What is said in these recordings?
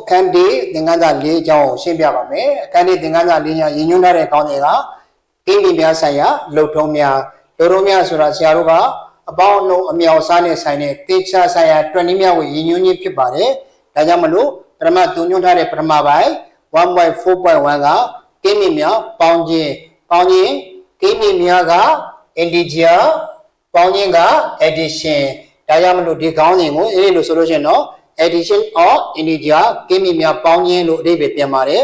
အခန်းဒီသင်္ကန်းစာ၄အကြောင်းကိုရှင်းပြပါမယ်အခန်းဒီသင်္ကန်းစာ၄ညာရည်ညွှန်းထားတဲ့ကောင်းတွေကကိန်းကြီးများဆိုင်ရာလှုပ်ထုံးများလှုပ်ထုံးများဆိုတာဆရာတို့ကအပေါင်းအလုံးအမြောက်စားနဲ့ဆိုင်တဲ့တေချာဆိုင်ရာတွက်နည်းများကိုရည်ညွှန်းခြင်းဖြစ်ပါတယ်ဒါကြောင့်မလို့ပထမသူညွှန်းထားတဲ့ပထမပိုင်း1.4.1ကကိန်းကြီးများပေါင်းခြင်းပေါင်းခြင်းကိန်းကြီးများက integer ပေါင်းခြင်းက addition ဒါကြောင့်မလို့ဒီခေါင်းစဉ်ကိုအဲ့ဒီလိုဆိုလို့ရှိရင်တော့ addition of integer ကိမိများပေါင်းခြင်းလို့အဓိပ္ပာယ်ပြန်ပါတယ်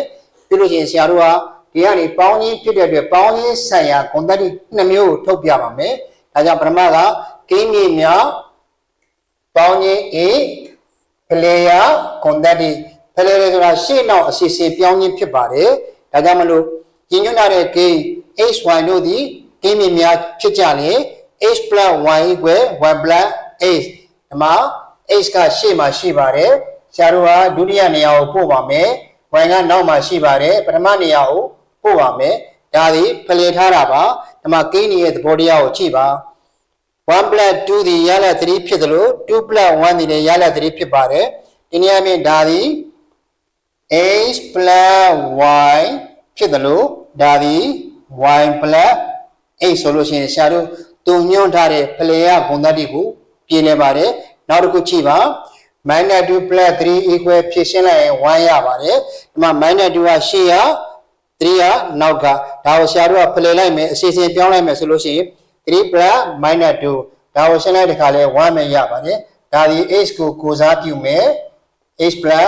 ပြီးလို့ရှိရင်ဆရာတို့ကဒီကနေပေါင်းခြင်းဖြစ်တဲ့အတွက်ပေါင်းခြင်းဆိုင်ရာဂုဏ်သတ္တိနှစ်မျိုးကိုထုတ်ပြပါမယ်ဒါကြောင့်ပထမကကိမိများပေါင်းခြင်း A player ဂုဏ်သတ္တိ player ဆိုတာရှေ့နောက်အစီအစဉ်ပြောင်းခြင်းဖြစ်ပါတယ်ဒါကြောင့်မလို့ညညွှန်းထားတဲ့ gain hy တို့သည်ကိမိများဖြစ်ကြလေ h plus y equal 1 plus h ဒီမှာ h ကရှေ့မှာရှိပါတယ်ဆရာတို့ကဒုတိယနေရာကိုပို့ပါမယ် y ကနောက်မှာရှိပါတယ်ပထမနေရာကိုပို့ပါမယ်ဒါသည်ဖလှယ်ထားတာပါဒီမှာကိန်းရဲ့သဘောတရားကိုကြည့်ပါ1 plus 2ဒီရလ3ဖြစ်တယ်လို့2 plus 1ဒီလည်းရလ3ဖြစ်ပါတယ်ဒီနေရာမှာဒါသည် h plus y ဖြစ်တယ်လို့ဒါသည် y plus h ဆိုလို့ရှိရင်ဆရာတို့တုံညွှန်းထားတဲ့ဖလေရဘုံတတိကိုပြင်နေပါတယ် နောက်တစ်ခုကြည့်ပါ minus 2 plus 3 equal ဖြစ်ရှင်းလိုက်ရင်1ရပါတယ်ဒီမှာ minus 2ကရှေ့ရ3ကနောက်ကဒါကိုဆရာတို့ကဖလေလိုက်မယ်အစီအစဉ်ပြောင်းလိုက်မယ်ဆိုလို့ရှိရင်3 plus minus 2ဒါကိုရှင်းလိုက်တဲ့ခါလဲ1ပဲရပါတယ်ဒါဒီ h ကိုကိုစားပြုမယ် h plus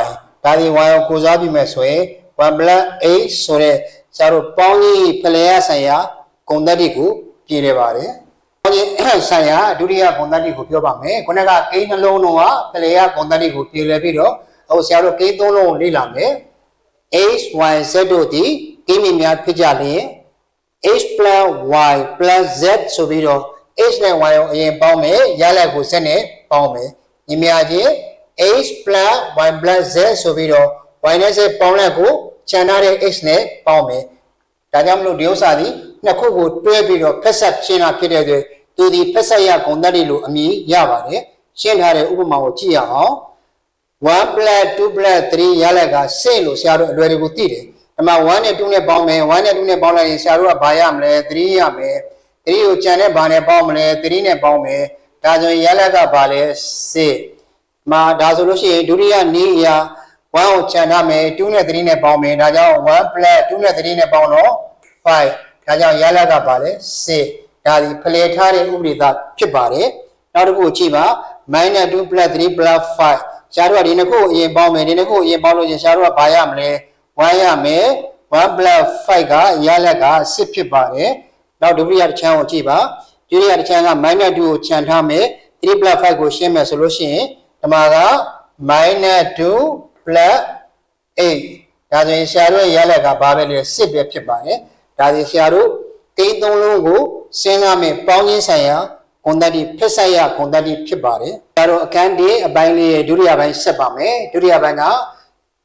y ဒါဒီ y ကိုကိုစားပြုမယ်ဆိုရင်1 plus h ဆိုတဲ့ဆရာတို့ပေါင်းကြီးဖလေရဆိုင်ရာဂုဏ်သတ္တိကိုပြည်နေပါတယ်။ ပေါင်းကြီးဆိုင်ရာဒုတိယဂုဏ်သတ္တိကိုပြောပါမယ်။ခုနကကိန်းနှလုံးလုံးကဖလေရဂုဏ်သတ္တိကိုပြည်လဲပြီးတော့အခုဆရာတို့ကိန်းသုံးလုံးကိုလေ့လာမယ်။ h y z တို့ဒီကိန်းမြများဖြစ်ကြလျင် h plus y plus z ဆိုပြီးတော့ h နဲ့ y ကိုအရင်ပေါင်းမယ်ရလဒ်ကို z နဲ့ပေါင်းမယ်။ညီမချင်း h plus y plus z ဆိုပြီးတော့ y နဲ့ z ပေါင်းလက်ကိုခြံထားတဲ့ h နဲ့ပေါင်းမယ်။ဒါကြောင့်မလို့ဒီဥစ္စာဒီနှစ်ခုကိုတွဲပြီးတော့ဖက်ဆက်ရှင်းတာဖြစ်တဲ့အတွက် သူဒီဖက်ဆက်ရဂုဏ်သတ္တိလို့အမည်ရပါတယ်။ရှင်းထားတဲ့ဥပမာကိုကြည့်ရအောင်1 plus 2 plus 3ရလက်ကစိတ်လို့ဆရာတို့အလွယ်တကူသိတယ်။ဒီမှာ1နဲ့2နဲ့ပေါင်းမယ်1နဲ့2နဲ့ပေါင်းလိုက်ရင်ဆရာတို့ကဘာရမလဲ3ရမယ်။3ကိုကြံတဲ့ဘာနဲ့ပေါင်းမလဲ3နဲ့ပေါင်းမယ်။ဒါဆိုရင်ရလက်ကဘာလဲစိတ်။မှာဒါဆိုလို့ရှိရင်ဒုတိယနည်းအရာ1ကိုခြံထားမယ်2နဲ့3နဲ့ပေါင်းမယ်ဒါကြောင့်1 plus 2နဲ့3နဲ့ပေါင်းတော့5ဒါကြောင့်ရလကပါလေ6 ဒါဒီဖလှယ်ထားတဲ့ဥပဒေသားဖြစ်ပါတယ်နောက်တစ်ခုကြည့်ပါ -2 3 5ရှားတို့ကဒီနှစ်ခုအရင်ပေါင်းမယ်ဒီနှစ်ခုအရင်ပေါင်းလို့ရှင်ရှားတို့ကဘာရမလဲ1ရမယ်1 5ကရလက6ဖြစ်ပါတယ်နောက်ဒုတိယတစ်ချမ်းကိုကြည့်ပါဒုတိယတစ်ချမ်းက -2 ကိုခြံထားမယ်3 5ကိုရှင်းမယ်ဆိုလို့ရှိရင်ဒီမှာက -2 plus 8ဒါဆိုရင်ဆရာတို့ရဲ့ရလက်ကဘာပဲလဲစစ်ပဲဖြစ်ပါတယ်ဒါဒီဆရာတို့ တိန်းသုံးလုံးကိုစဉ်းစားမယ်ပေါင်းခြင်းဆိုင်ရာဂုဏ်တတိဖက်ဆက်ရဂုဏ်တတိဖြစ်ပါတယ်ဆရာတို့အခန်းဒီအပိုင်းလေးရဲ့ဒုတိယပိုင်းဆက်ပါမယ်ဒုတိယပိုင်းက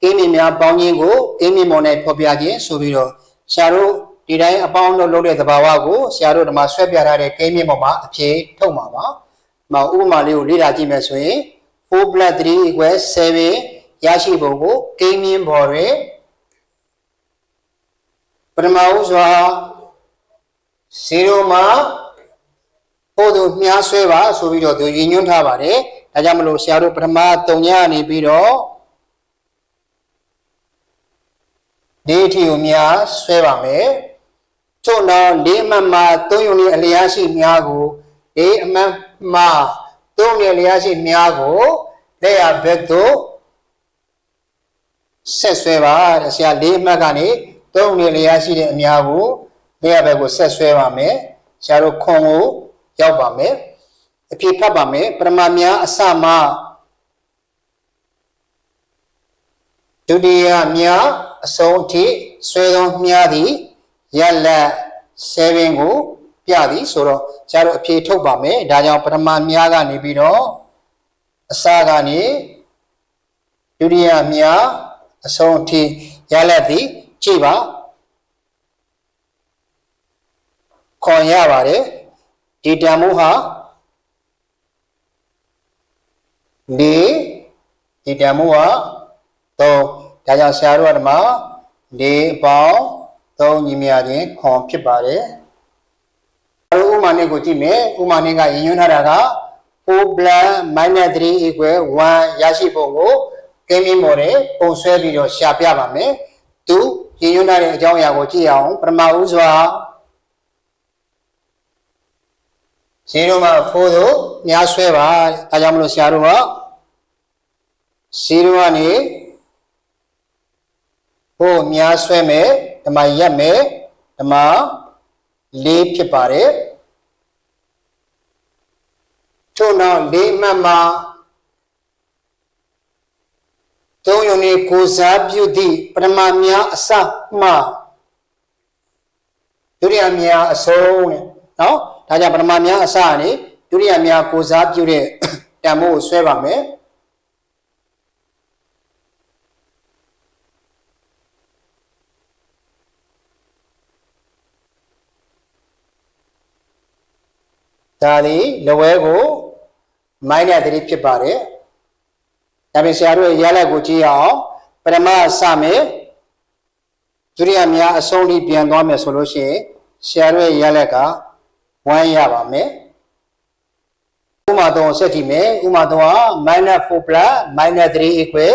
ကိန်းမြများပေါင်းခြင်းကိုကိန်းမြမော်နဲ့ဖော်ပြခြင်းဆိုပြီးတော့ဆရာတို့ဒီတိုင်းအပေါင်းတို့လုပ်တဲ့သဘာဝကိုဆရာတို့ဒီမှာဆွဲပြထားတဲ့ကိန်းမြမော်မှာအဖြေထုတ်မှာပါ။မှာဥပမာလေးကိုလေ့လာကြည့်မယ်ဆိုရင်4 3 7ရရှိပုံကိုကိန်းမြင်းပေါ်တွင်ပထမဦးစွာ 0မှာပို့သူမြားဆွဲပါဆိုပြီးတော့သူရည်ညွှန်းထားပါတယ်ဒါကြောင့်မလို့ဆရာတို့ပထမ3ညနေပြီးတော့ဒီအထိကိုမြားဆွဲပါမယ်ထို့နောက်၄မှတ်မှာ3ယုံလေးအလျားရှိမြားကိုဒီအမှတ်မှာ3ယုံလျားရှိမြားကိုလက်ရဘက်သို့ဆက်ဆွဲပါတဲ့ဆရာ၄မှတ်ကနေသုံးနေလျာရှိတဲ့အများကို လက်ရဘက်ကိုဆက်ဆွဲပါမယ်ဆရာတို့ခွန်ကိုရောက်ပါမယ်အဖြစ်ဖတ်ပါမယ်ပရမများအစမှဒုတိယများအဆုံးအထိဆွဲသောမြားသည်ရလက်7ကို ပြသည်ဆိုတော့ဆရာတို့အဖြေထုတ်ပါမယ်ဒါကြောင့်ပထမများကနေပြီးတော့အစကနေဒုတိယများအဆုံးအထိရလက်သည်ကြည့်ပါ ခွန်ရပါတယ်ဒီတန်မိုးဟာဒီဒီတန်မိုးဟာဒါကြောင့်ဆရာတို့ကဒီမှာ၄ပေါင်း3ညီမြခြင်းခွန်ဖြစ်ပါတယ်။အဲဥမာနဲ့ကိုကြည့်မယ်။ဥမာနဲ့ကရည်ညွှန်းထားတာက4 plus minus 3 equal 1ရရှိပုံကိုကင်းမင်းမော်တဲ့ပုံဆွဲပြီးတော့ရှာပြပါမယ်။သူရည်ညွှန်းထားတဲ့အကြောင်းအရာကိုကြည့်အောင်ပထမဦးစွာ 0မှာ4တို့များဆွဲပါအဲကြောင့်မလို့ဆရာတို့က0ကနေဟိုများဆွဲမယ်ဓမ္မရက်မယ်ဓမ္မ၄ဖြစ်ပါတယ်ထို့နောက်၄မှတ်မှာသုံးယုံနေကိုစားပြုသည့်ပထမများအစမှဒုတိယများအဆုံးတဲ့နော် ဒါကြောင့်ပထမများအစကနေဒုတိယများကိုစားပြုတဲ့တန်ဖိုးကိုဆွဲပါမယ်ဒါသည်လဝဲကိုမိုင်းနဲ့3ဖြစ်ပါတယ်ဒါပြင်ဆရာတို့ရဲ့ရလက်ကိုကြည့်အောင်ပထမစမယ်ဒုတိယများအဆုံးထိပြန်သွားမယ်ဆိုလို့ရှိရင်ဆရာတို့ရဲ့ရလက်က 1ရပါမယ်ဥမာတော့ဆက်ကြည့်မယ်ဥမာတော့ -4 3 equal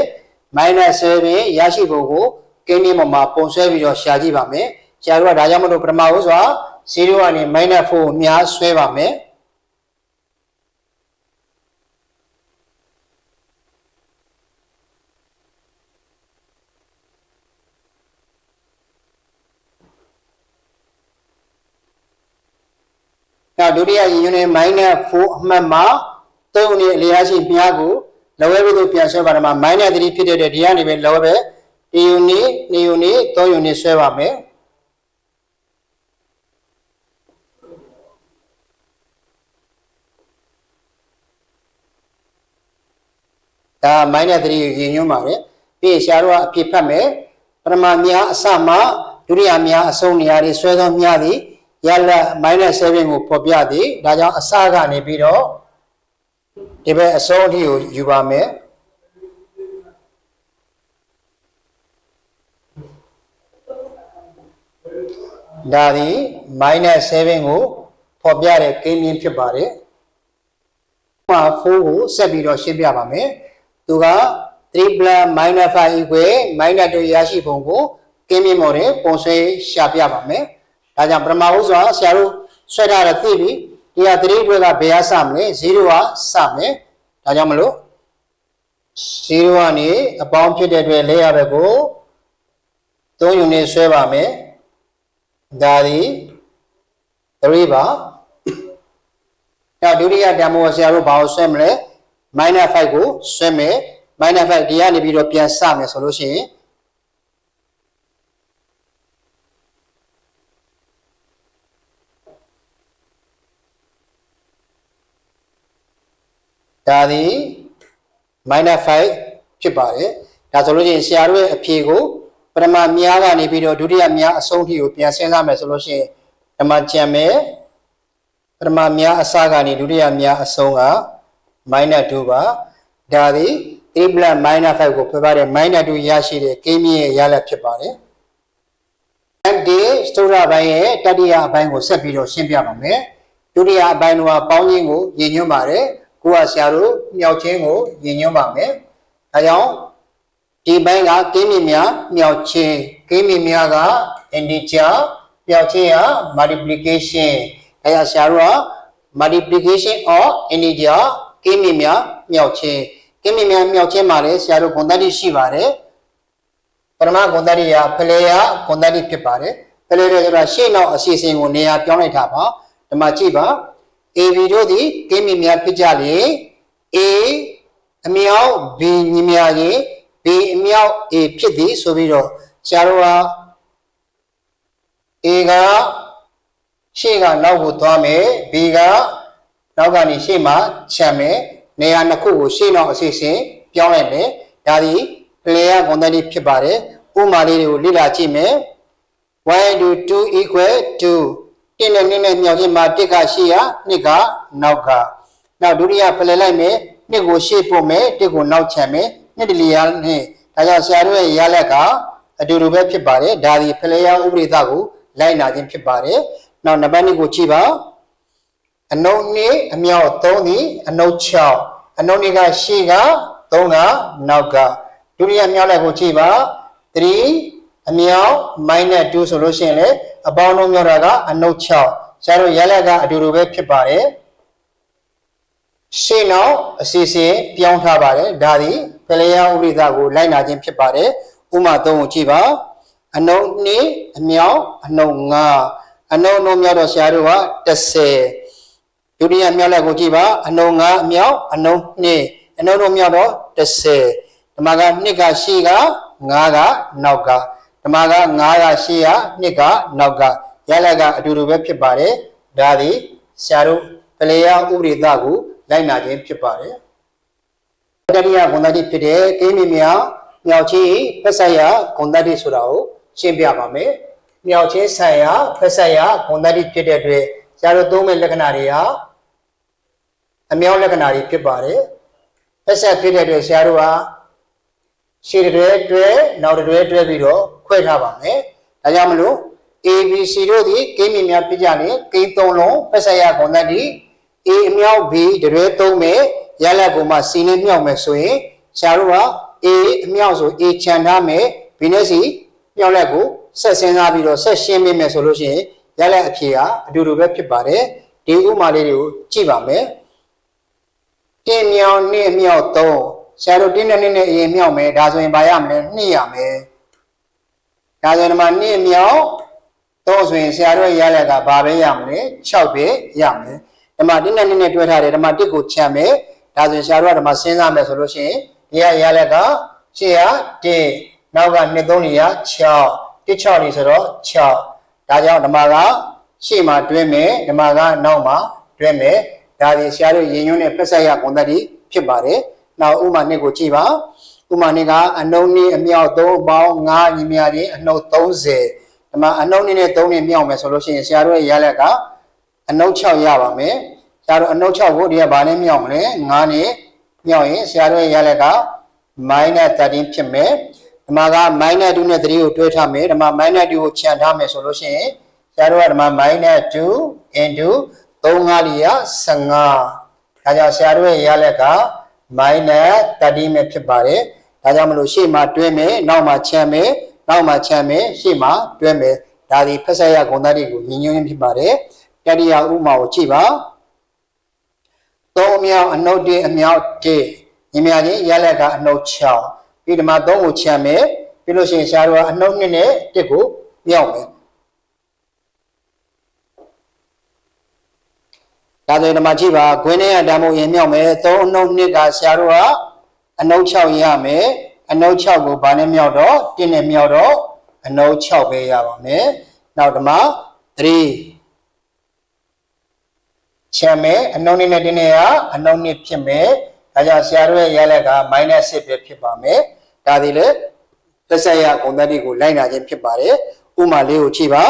-7 ရရှိဖို့ကိုကင်းနေမှာမှာပုံဆွဲပြီးတော့ရှာကြည့်ပါမယ်ဆရာတို့ကဒါကြောင့်မလို့ပထမဦးစွာ0ကနေ -4 ကိုများဆွဲပါမယ် နောက်ဒုတိယရည်ညွှန်းနဲ့ minus 4အမှတ်မှာသုံးနေအလျားရှိမြားကိုလောဝဲဘက်သို့ပြန်ဆွဲပါတော့မှာ minus 3ဖြစ်တဲ့ဒီကနေပဲလောဝဲပဲ1ယူနစ်2ယူနစ်3ယူနစ်ဆွဲပါမယ်ဒါ minus 3ရည်ညွှန်းပါတယ်ပြီးရှားတော့အဖြစ်ဖတ်မယ်ပထမမြားအစမှဒုတိယမြားအဆုံးနေရာတွေဆွဲသောမြားသည် ရလက် -7 ကိုဖော်ပြသည်ဒါကြောင့်အစကနေပြီးတော့ဒီဘက်အဆုံးအထိကိုယူပါမယ်ဒါသည် -7 ကိုဖော်ပြတဲ့ကိန်းမြင့်ဖြစ်ပါတယ်။မှာ4ကိုဆက်ပြီးတော့ရှင်းပြပါမယ်။သူက3 5 equal -2 ရရှိပုံကိုကိန်းမြင့်မော်တဲ့ပုံဆွဲရှာပြပါမယ်။ ဒါကြောင့်ပထမဦးစွာဆရာတို့ဆွဲထားတဲ့သိပြီတရားသတိတွေကဘယ်ဟာစမလဲ0ကစမယ်ဒါကြောင့်မလို့0ကနေအပေါင်းဖြစ်တဲ့အတွက်လဲရဘက်ကို3ယူနစ်ဆွဲပါမယ်ဒါသည်3ပါနောက်ဒုတိယတန်ဖိုးဆရာတို့ဘာကိုဆွဲမလဲ -5 ကိုဆွဲမယ် -5 ဒီကနေပြီးတော့ပြန်စမယ်ဆိုလို့ရှိရင် ဒါသည် -5 ဖြစ်ပါတယ်ဒါဆိုလို့ရှိရင်ဆရာတို့ရဲ့အဖြေကိုပထမမြားကနေပြီးတော့ဒုတိယမြားအဆုံးထိကိုပြန်စဉ်းစားမယ်ဆိုလို့ရှိရင်ဓမ္မကြံမယ်ပထမမြားအစကနေဒုတိယမြားအဆုံးက -2 ပါဒါသည်3 -5 ကိုပြပါတဲ့ -2 ရရှိတဲ့ကိန်းမြင့်ရဲ့ရလဒ်ဖြစ်ပါတယ်ဒီစတိုရာဘိုင်းရဲ့တတိယအပိုင်းကိုဆက်ပြီးတော့ရှင်းပြပါမယ်ဒုတိယအပိုင်းတော့ပေါင်းခြင်းကိုရည်ညွှန်းပါတယ် ကိုကဆရာတို့မြောက်ချင်းကိုညင်ညွှန်းပါမယ်။ဒါကြောင့်ဒီဘက်ကကိန်းမြများမြောက်ချင်းကိန်းမြများက integer မြောက်ချင်းက multiplication ဒါကြောင့်ဆရာတို့က multiplication of integer ကိန်းမြများမြောက်ချင်းကိန်းမြများမြောက်ချင်းမှာလည်းဆရာတို့ဂုဏ်သတ္တိရှိပါတယ်ပရမဂုဏ်သတ္တိကဖလေယဂုဏ်သတ္တိဖြစ်ပါတယ်ဖလေရဆိုတာရှေ့နောက်အစီအစဉ်ကိုနေရာပြောင်းလိုက်တာပါဒီမှာကြည့်ပါ AB တို့သည်ကိမီများဖြစ်ကြလေ A အမြောက် B ညီမြရင် B အမြောက် A ဖြစ်သည်ဆိုပြီးတော့ဆရာတို့က A ကရှေ့ကနောက်ကိုသွားမယ် B ကနောက်ကနေရှေ့မှာခြံမယ်နေရာနှစ်ခုကိုရှေ့နောက်အစီအစဉ်ပြောင်းလိုက်မယ်ဒါဒီ player ကွန်တန်ဖြစ်ပါတယ်ဥမာလေးတွေကိုလေ့လာကြည့်မယ် y to 2 equal to တစ်နဲ့နှစ်နဲ့မြောက်ချင်းမှာတစ်ကရှေ့ရနှစ်ကနောက်ကနောက်ဒုတိယဖလှယ်လိုက်မယ်နှစ်ကိုရှေ့ပို့မယ်တစ်ကိုနောက်ချန်မယ်နှစ်တလီယာနဲ့ဒါကြောင့်ဆရာတို့ရဲ့ရလက်ကအတူတူပဲဖြစ်ပါတယ်ဒါဒီဖလေယဥပရိသကိုလိုက်နာခြင်းဖြစ်ပါတယ်နောက်နံပါတ်2ကိုကြည့်ပါအနုနှစ်အမြောက်3သည်အနု6အနုနှစ်ကရှေ့က3ကနောက်ကဒုတိယမြောက်လက်ကိုကြည့်ပါ3အမြောက် -2 ဆိုလို့ရှိရင်လေ အပေါင်းလုံးမြောက်တာကအနု6ဆရာတို့ရလက်ကအတူတူပဲဖြစ်ပါတယ်ရှေ့နောက်အစီအစဉ်ပြောင်းထားပါတယ်ဒါသည်ဖလေယဥပရိသကိုလိုက်နာခြင်းဖြစ်ပါတယ်ဥမာ3ကိုကြည့်ပါအနုနှစ်အမြောက်အနု5အနုနှုံမြောက်တော့ဆရာတို့က30ဒုတိယမြောက်လက်ကိုကြည့်ပါအနု5အမြောက်အနု2အနုနှုံမြောက်တော့30ဓမ္မက2ကရှိက5ကနောက်က ဓမ္မက9ကရှိက2ကနောက်ကရလက်ကအတူတူပဲဖြစ်ပါတယ်ဒါသည်ဆရာတို့ဖလေယဥပရိသကိုလိုက်နာခြင်းဖြစ်ပါတယ်တတိယဂုဏ္ဍတိဖြစ်တဲ့ကိမိမြောက်မြောက်ချင်းဖက်ဆက်ရဂုဏ္ဍတိဆိုတာကိုရှင်းပြပါမယ်။မြောက်ချင်းဆိုင်ရဖက်ဆက်ရဂုဏ္ဍတိဖြစ်တဲ့အတွက်ဇာတို့သုံးမဲ့လက္ခဏာတွေဟာအမြောက်လက္ခဏာတွေဖြစ်ပါတယ်။ဖက်ဆက်ဖြစ်တဲ့အတွက်ဇာတို့ဟာရှေ့တွဲတွဲနောက်တွဲတွဲပြီးတော့ ခွဲထားပါမယ်။ဒါကြောင့်မလို့ ABC တို့ဒီကိမိမြောက်ပြကြတယ်ကိန်းသုံးလုံးဖက်ဆက်ရဂုဏ္ဍတိ A အမြောက် B တရွဲသုံးမယ်ရလက်ကိုမှ C နဲ့မြောက်မယ်ဆိုရင်ဆရာတို့က A အမြောက်ဆို A ခြံထားမယ် B နဲ့ C မြောက်လက်ကိုဆက်စဉ်းစားပြီးတော့ဆက်ရှင်းပေးမယ်ဆိုလို့ရှိရင်ရလက်အဖြေကအတူတူပဲဖြစ်ပါတယ်ဒီဥမာလေးတွေကိုကြည့်ပါမယ်တင်းမြောက်နှစ်မြောက်သုံးဆရာတို့တင်းနဲ့နှစ်နဲ့အရင်မြောက်မယ်ဒါဆိုရင်ဘာရမလဲနှစ်ရမယ် ဒါဆိုရင်ဒီမှာနှစ်မြောက်သုံးဆိုရင်ဆရာတို့ရလက်ကဘာပဲရမလဲ6ပဲရမယ်ဓမ္မတစ်နဲ့နှစ်နဲ့တွဲထားတယ်ဓမ္မတစ်ကိုချမ်းမယ်ဒါဆိုရင်ဆရာတို့ကဓမ္မစဉ်းစားမယ်ဆိုလို့ရှိရင်ဒီကရလက်ကရှေ့က1နောက်က2 3 4က6 1 6နေဆိုတော့6ဒါကြောင့်ဓမ္မကရှေ့မှာတွဲမယ်ဓမ္မကနောက်မှာတွဲမယ်ဒါဒီဆရာတို့ရင်ညွှန်းတဲ့ပစ္စယဂုဏ်သတ္တိဖြစ်ပါတယ်နောက်ဥမာနှစ်ကိုကြည့်ပါ ဥမာနှစ်ကအနှုံနည်းအမြောက်3ပေါင်း9ညီမြချင်းအနှုတ်30ဓမ္မအနှုံနည်းနဲ့3နည်းမြောက်မယ်ဆိုလို့ရှိရင်ဆရာတို့ရဲ့ရလက်ကအနှုတ်6ရပါမယ်ဆရာတို့အနှုတ်6ကိုဒီကဘာနဲ့မြောက်မလဲ9နဲ့မြောက်ရင်ဆရာတို့ရဲ့ရလက်က minus 13 ဖြစ်မယ်ဒီမှာက minus 2နဲ့3ကိုတွဲထားမယ်ဒီမှာ minus 2ကိုခြံထားမယ်ဆိုလို့ရှိရင်ဆရာတို့ကဒီမှာ minus 2 into 3 5လီရ15ဒါကြောင့်ဆရာတို့ရဲ့ရလက်က minus 13ပဲဖြစ်ပါတယ် ဒါကြောင့်မလို့ရှေ့မှာတွဲမယ်နောက်မှာခြံမယ်နောက်မှာခြံမယ်ရှေ့မှာတွဲမယ်ဒါဒီဖက်ဆက်ရဂုဏ်သတ္တိကိုညီညွတ်ရင်းဖြစ်ပါတယ်တတိယဥမာကိုကြည့်ပါသုံးအမြောက်အနှုတ်တစ်အမြောက်တစ်ညီမချင်းရလက်ကအနှုတ်6ပြီးဒီမှာသုံးကိုချမ်းမယ်ပြီးလို့ရှိရင်ရှားတော့အနှုတ်နှစ်နဲ့တစ်ကိုမြောက်မယ်ဒါဆိုရင်ဒီမှာကြည့်ပါခွင်းထဲကဓာတ်မုံရင်မြောက်မယ်သုံးအနှုတ်နှစ်ကရှားတော့က အနှုတ်6ရမယ်အနှုတ်6ကိုဘာနဲ့မြောက်တော့တစ်နဲ့မြောက်တော့အနှုတ်6ပဲရပါမယ်နောက်ဒီမှာ3ချမ်းမယ်အနှုံးနဲ့တင်းနေရအနှုံးနှစ်ဖြစ်မယ်ဒါကြောင့်ဆရာတို့ရဲ့ရလက်က -6 ပဲဖြစ်ပါမယ်ဒါဒီလေသက်ဆက်ရဂုဏ်သတ္တိကိုလိုက်နာခြင်းဖြစ်ပါတယ်ဥမာလေးကိုကြည့်ပါ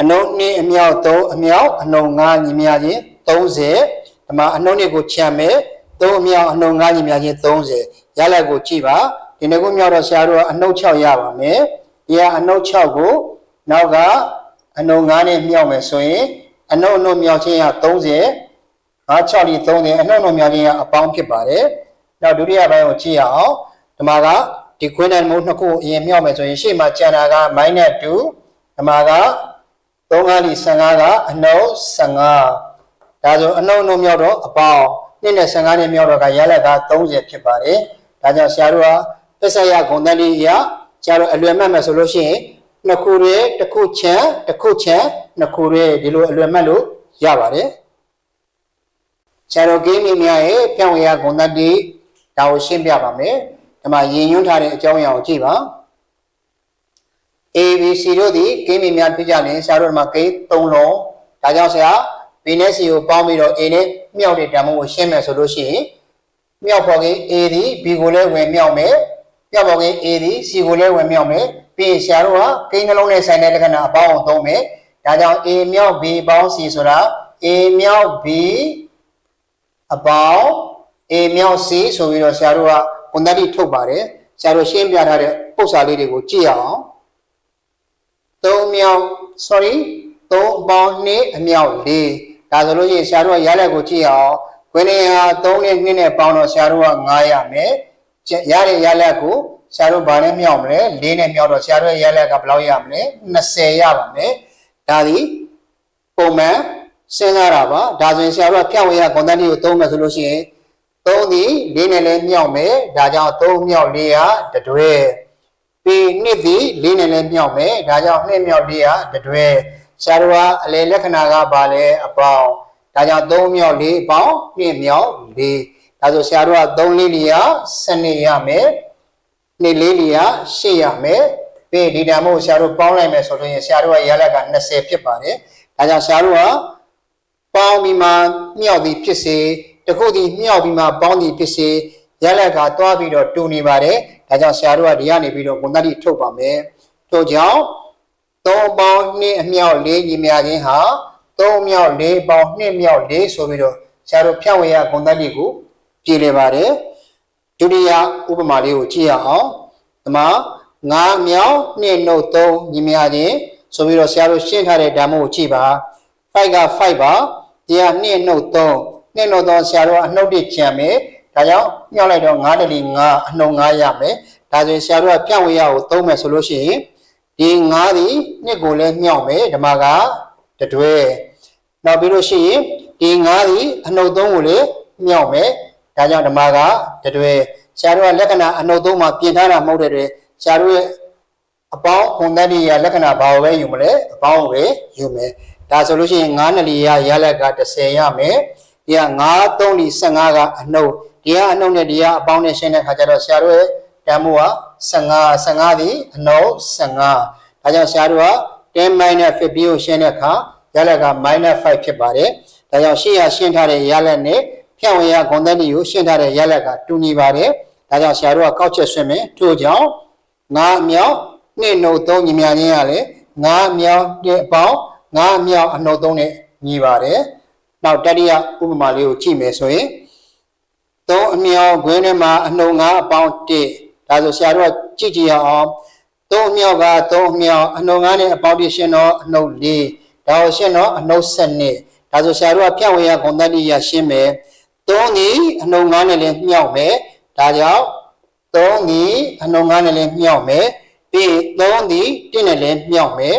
အနှုံးနှစ်အမြောက်3အမြောက်အနှုံ5ညီမြချင်း30ဒီမှာအနှုံးနှစ်ကိုချမ်းမယ် 3အမြောက်အနှုံ5ညီမြချင်း30ရလက်ကိုကြည့်ပါဒီနေ့ကိုမြောက်တော့ဆရာတို့ကအနှုတ်6ရပါမယ်ဒီကအနှုတ်6ကိုနောက်ကအနှုံ5နဲ့မြောက်မယ်ဆိုရင်အနှုတ်အနှုတ်မြောက်ခြင်းက30ငါ6လီ30အနှုတ်အနှုတ်မြောက်ခြင်းကအပေါင်းဖြစ်ပါတယ်နောက်ဒုတိယပိုင်းကိုကြည့်ရအောင်ဒီမှာကဒီခွင်းတန်မိုးနှစ်ခုအရင်မြောက်မယ်ဆိုရင်ရှေ့မှာကျန်တာက -2 ဒီမှာက3လီ15ကအနှုတ်15ဒါဆိုအနှုတ်အနှုတ်မြောက်တော့အပေါင်း 2နဲ့15နဲ့မြောက်တော့ကရလက်က30ဖြစ်ပါတယ်ဒါကြောင့်ဆရာတို့ကပစ္စယဂုဏ်တန်လေးရဆရာတို့အလွယ်မှတ်မယ်ဆိုလို့ရှိရင်နှစ်ခုရဲတစ်ခုချမ်းတစ်ခုချမ်းနှစ်ခုရဲဒီလိုအလွယ်မှတ်လို့ရပါတယ်ဆရာတော်ကိန်းမိများရဲ့ဖြန့်ဝေရဂုဏ်သတ္တိဒါကိုရှင်းပြပါမယ်ဒီမှာရင်ညွှန်းထားတဲ့အကြောင်းအရာကိုကြည့်ပါ ABC တို့သည်ကိန်းမိများဖြစ်ကြရင်ဆရာတို့ဒီမှာကိန်း၃လုံးဒါကြောင့်ဆရာ B နဲ့ C ကိုပေါင်းပြီးတော့ A နဲ့ မြောက်တဲ့ဓာတ်မုံကိုရှင်းမယ်ဆိုလို့ရှိရင်မြောက်ဖော်ကိန်း A သည် B ကိုလည်းဝင်မြောက်မယ်မြောက်ဖော်ကိန်း A သည် C ကိုလည်းဝင်မြောက်မယ်ပြီးရင်ဆရာတို့ကကိန်းနှလုံးနဲ့ဆိုင်တဲ့လက္ခဏာအပေါင်းအောင်သုံးမယ်ဒါကြောင့် A မြောက် B ပေါင်း C ဆိုတာ A မြောက် B အပေါင်း A မြောက် C ဆိုပြီးတော့ဆရာတို့ကကွန်တတ်တိထုတ်ပါတယ်ဆရာတို့ရှင်းပြထားတဲ့ပု္ပ္ပစာလေးတွေကိုကြည့်ရအောင်သုံးမြောက် sorry သုံးပေါင်း2အမြောက်4 ဒါဆိုလို့ရှိရင်ဆရာတို့ကရလက်ကိုကြည့်ရအောင်ခွင်းနေဟာ3နဲ့2နဲ့ပေါင်းတော့ဆရာတို့က9ရမယ်ရတဲ့ရလက်ကိုဆရာတို့ဗာနဲ့မြောက်မလဲ4နဲ့မြောက်တော့ဆရာတို့ရဲ့ရလက်ကဘယ်လောက်ရမလဲ20ရပါမယ်ဒါဒီပုံမှန်စဉ်းစားတာပါဒါဆိုရင်ဆရာတို့ကဖြန့်ဝေရကွန်တန်တီကိုသုံးမယ်ဆိုလို့ရှိရင်3ဒီ4နဲ့လည်းမြောက်မယ်ဒါကြောင့်3မြောက်4ရတတွဲပြီးနှစ်ဒီ4နဲ့လည်းမြောက်မယ်ဒါကြောင့်2မြောက်4ရတတွဲ ဆရာတို့ကအလေလက္ခဏာကပါလဲအပေါင်းဒါကြောင့်3မြောက်4အပေါင်း2မြောက်4ဒါဆိုဆရာတို့က3လေးလျာ12ရမယ်နှစ်လေးလျာ8ရမယ်ပြီးဒီတန်မို့ဆရာတို့ပေါင်းလိုက်မယ်ဆိုလို့ရင်ဆရာတို့ကရလက်က20ဖြစ်ပါတယ်ဒါကြောင့်ဆရာတို့ကပေါင်းပြီးမှမြောက်သည်ဖြစ်စေတခုသည်မြောက်ပြီးမှပေါင်းသည်ဖြစ်စေရလက်ကတွားပြီးတော့တူနေပါတယ်ဒါကြောင့်ဆရာတို့ကဒီကနေပြီးတော့ဘုံတတိထုတ်ပါမယ်ထို့ကြောင့် 3ပေါင်း2အမြောက်4ညီမြခြင်းဟာ3မြောက်4ပေါင်း2မြောက်4ဆိုပြီးတော့ဆရာတို့ဖြန့်ဝေရဘုံတတိကိုပြည်လေပါတယ်ဒုတိယဥပမာလေးကိုကြည့်ရအောင်ဒီမှာ9မြောက်2နှုတ်3ညီမြခြင်းဆိုပြီးတော့ဆရာတို့ရှင်းထားတဲ့ဓာတ်မို့ကိုကြည့်ပါ5က5ပါတရား2နှုတ်3နှစ်နှုတ်3ဆရာတို့ကအနှုတ်တစ်ချံမယ်ဒါကြောင့်ညှောက်လိုက်တော့9တလီ9အနှုတ်9ရမယ်ဒါဆိုရင်ဆရာတို့ကပြန့်ဝေရကိုသုံးမယ်ဆိုလို့ရှိရင် ဒီ9ဒီနှစ်ကိုလည်းညှောက်မယ်ဓမ္မကတတွဲနောက်ပြီးလို့ရှိရင်ဒီ9ဒီအနှုတ်3ကိုလည်းညှောက်မယ်ဒါကြောင့်ဓမ္မကတတွဲဆရာတို့ကလက္ခဏာအနှုတ်3မှာပြင်ထားတာမဟုတ်တဲ့အတွက်ဆရာတို့ရဲ့အပေါင်းခွန်တတ်ရလက္ခဏာဘာကိုပဲယူမလဲအပေါင်းကိုပဲယူမယ်ဒါဆိုလို့ရှိရင်9နလီရရလက်က30ရမယ်ဒီက9 3လီ15ကအနှုတ်ဒီကအနှုတ်နဲ့ဒီကအပေါင်းနဲ့ရှင်းတဲ့ခါကျတော့ဆရာတို့ရဲ့ တန်မိုးက15 15ဒီအနှုတ်15ဒါကြောင့်ဆရာတို့က10 minus 50ကိုရှင်းတဲ့အခါရလက်က minus 5ဖြစ်ပါတယ်ဒါကြောင့်ရှေ့ရရှင်းထားတဲ့ရလက်နဲ့ဖြန့်ဝေရဂုဏ်သက်ကိုရှင်းထားတဲ့ရလက်ကတူညီပါတယ်ဒါကြောင့်ဆရာတို့ကကောက်ချက်ဆွဲမယ်ထို့ကြောင့်9အမြောက်2နှုတ်3ညီမြခြင်းရလဲ9အမြောက်1အပေါင်း9အမြောက်အနှုတ်3နဲ့ညီပါတယ်နောက်တတိယဥပမာလေးကိုကြည့်မယ်ဆိုရင်သုံးအမြောက်ခွင်းထဲမှာအနှုတ်9အပေါင်း1 ဒါဆိုဆရာတို့ကကြည့်ကြည့်ရအောင်သုံးအမြောက်ကသုံးအမြောက်အနှုတ်9နဲ့အပေါင်း1ရှင်းတော့အနှုတ်4ဒါကိုရှင်းတော့အနှုတ်7ဒါဆိုဆရာတို့ကဖြန့်ဝေရဂုဏ်တတိယရှင်းမယ်သုံးဒီအနှုတ်9နဲ့လည်းမြောက်မယ်ဒါကြောင့်သုံးဒီအနှုတ်9နဲ့လည်းမြောက်မယ်ပြီးသုံးဒီ1နဲ့လည်းမြောက်မယ်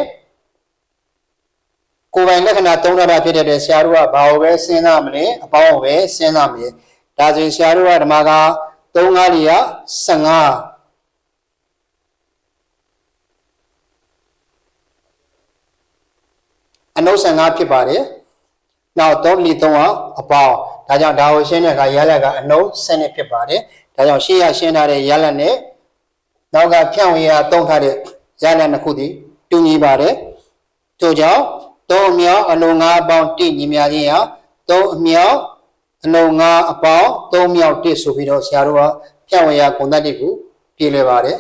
ကိုယ်ပိုင်လက္ခဏာသုံးထားတာဖြစ်တဲ့ဆရာတို့ကဘာကိုပဲစဉ်းစားမလဲအပေါင်းကိုပဲစဉ်းစားမယ်ဒါဆိုရင်ဆရာတို့ကဓမ္မက 3 5လီရ15အနု15ဖြစ်ပါတယ်နောက်3လီ3ကအပေါင်းဒါကြောင့်ဒါကိုရှင်းတဲ့အခါရလက်ကအနု7ဖြစ်ပါတယ်ဒါကြောင့်ရှေ့ရရှင်းထားတဲ့ရလက်နဲ့နောက်ကဖြန့်ဝေရသုံးထားတဲ့ရလက်နှစ်ခုတည်တူညီပါတယ်ထို့ကြောင့်သုံးအမြောက်အလုံး၅ပေါင်းတိညီမြခြင်းဟာသုံးအမြောက် အလုံး၅အပေါင်းသုံးမြောက်တိဆိုပြီးတော့ဆရာတို့ကဖြန့်ဝေရဂုဏ်တတ်တိကိုပြည်လဲပါတယ်